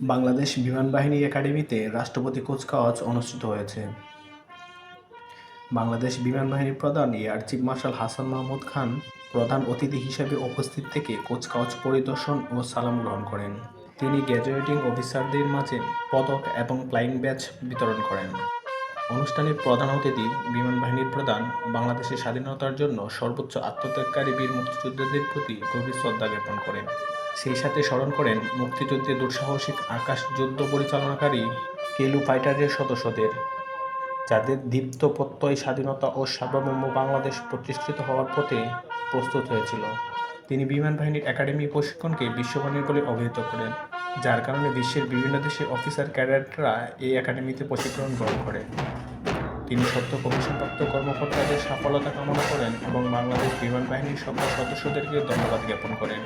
বাংলাদেশ বিমান বাহিনী একাডেমিতে রাষ্ট্রপতি কুচকাওয়াজ অনুষ্ঠিত হয়েছে। বাংলাদেশ বিমান বাহিনীর প্রধান air chief marshal Hasan Mahmud Khan প্রধান অতিথি হিসেবে উপস্থিত থেকে কুচকাওয়াজ পরিদর্শন ও সালাম গ্রহণ করেন। তিনি গ্র্যাজুয়েটিং অফিসারদের মাঝে পদক এবং ফ্লাইং ব্যাচ বিতরণ করেন। অনুষ্ঠানে প্রধান অতিথি বিমান বাহিনীর প্রধান, বাংলাদেশের স্বাধীনতার জন্য সর্বোচ্চ আত্মত্যাগকারী বীর মুক্তিযোদ্ধাদের প্রতি গভীর শ্রদ্ধা জ্ঞাপন করেন। সেই সাথে স্মরণ করেন মুক্তিযুদ্ধে দুঃসাহসিক আকাশ যুদ্ধ পরিচালনাকারী কেলু ফাইটারের সদস্যদের, যাদের দীপ্ত প্রত্যয় স্বাধীনতা ও সার্বভৌম বাংলাদেশ প্রতিষ্ঠিত হওয়ার পথে প্রস্তুত হয়েছিল। তিনি বিমান বাহিনীর একাডেমি প্রশিক্ষণকে বিশ্ববাণীর বলে অভিহিত করেন। যার কারণে বিশ্বের বিভিন্ন দেশের অফিসার ক্যাডেটরা এই একাডেমিতে প্রশিক্ষণ গ্রহণ করে। তিনি সত্য কমিশনপ্রাপ্ত কর্মকর্তাদের সফলতা কামনা করেন এবং বাংলাদেশ বিমান বাহিনীর সকল সদস্যদেরকে ধন্যবাদ জ্ঞাপন করেন।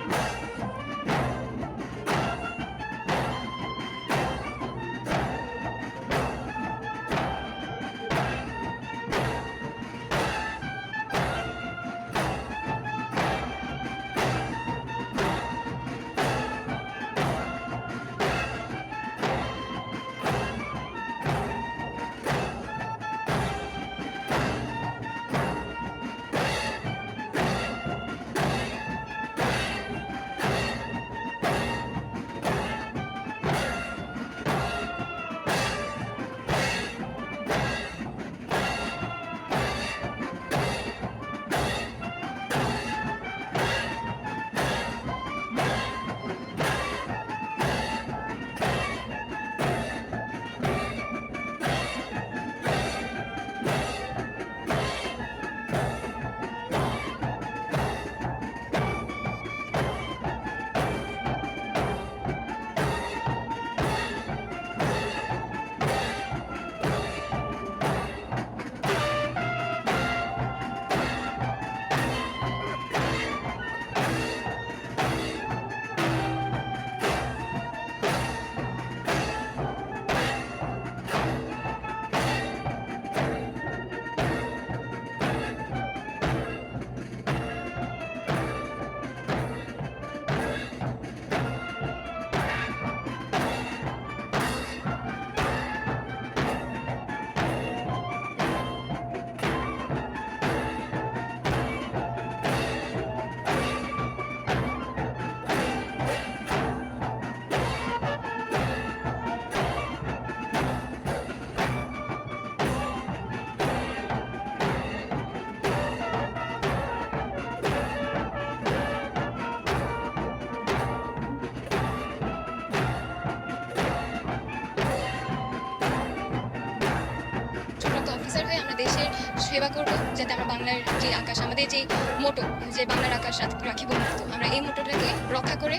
সেবা করব যাতে আমরা বাংলার যে আকাশ আমাদের যে মোটো যে বাংলার আকাশ রাখ- রাখিব মুক্ত আমরা এই মোটোটাকে রক্ষা করে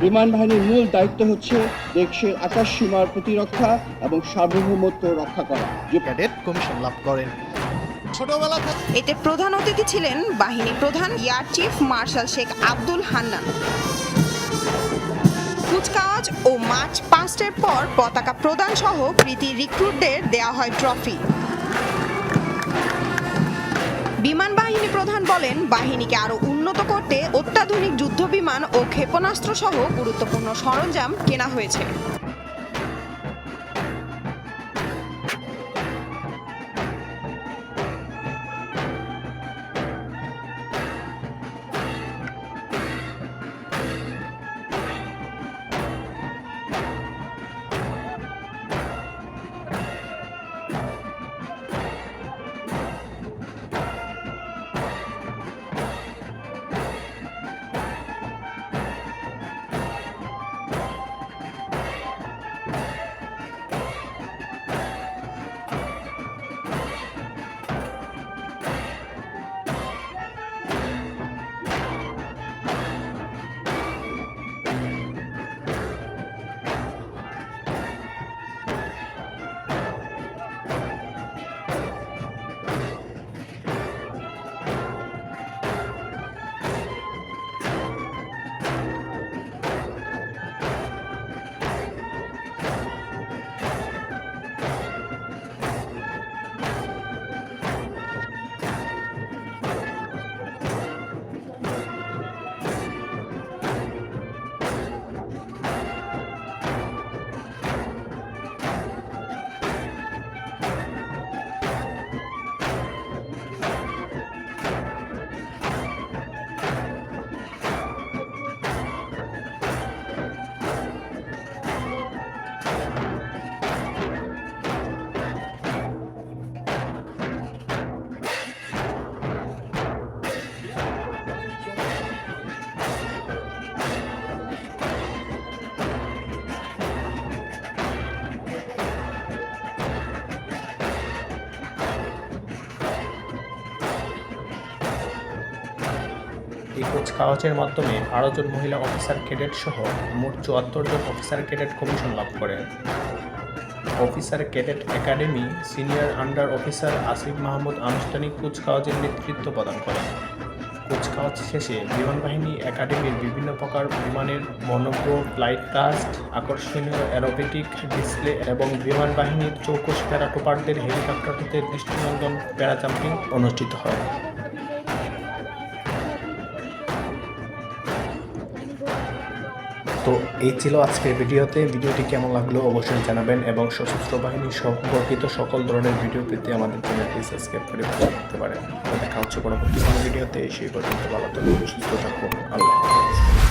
বিমান বাহিনীর মূল দায়িত্ব হচ্ছে দেশের আকাশ সীমার প্রতিরক্ষা এবং সার্বভৌমত্ব রক্ষা করা। যে ক্যাডেট কমিশন লাভ করেন। ছোটবেলা থেকে এতে প্রধান অতিথি ছিলেন বাহিনী প্রধান air chief marshal Sheikh Abdul Hannan. ও মার্চ পাস্টের পর পতাকা প্রদান সহ প্রীতি রিক্রুটদের দেয়া হয় ট্রফি। বিমান বাহিনী প্রধান বলেন, বাহিনীকে আরও উন্নত করতে অত্যাধুনিক যুদ্ধ বিমান ও ক্ষেপণাস্ত্র সহ গুরুত্বপূর্ণ সরঞ্জাম কেনা হয়েছে। কুচকাওয়াজের মাধ্যমে বারো জন মহিলা অফিসার ক্যাডেট সহ মোট চুয়াত্তর জন অফিসার ক্যাডেট কমিশন লাভ করেন officer cadet academy senior under officer Asif Mahmud আনুষ্ঠানিক কুচকাওয়াজের নেতৃত্ব প্রদান করেন। কুচকাওয়াজ শেষে বিমান বাহিনী একাডেমির বিভিন্ন প্রকার বিমানের মনোগ্রো ফ্লাইট কাস্ট, আকর্ষণীয় অ্যারোবেটিক ডিসপ্লে এবং বিমান বাহিনীর চৌকস প্যারাটোপারদের হেলিকপ্টার হতে দৃষ্টিনন্দন প্যারাজাম্পিং অনুষ্ঠিত হয়। তো এই ছিল আজকের ভিডিওতে। ভিডিওটি কেমন লাগল অবশ্যই জানাবেন এবং সশস্ত্র বাহিনী সম্পর্কিত সকল ধরনের ভিডিও পেতে আমাদের চ্যানেলটি সাবস্ক্রাইব করে পাশে থাকতে পারেন। দেখা হচ্ছে পরবর্তী কোনো ভিডিওতে, সেই পর্যন্ত ভালো থাকুন, সুস্থ থাকুন, আল্লাহ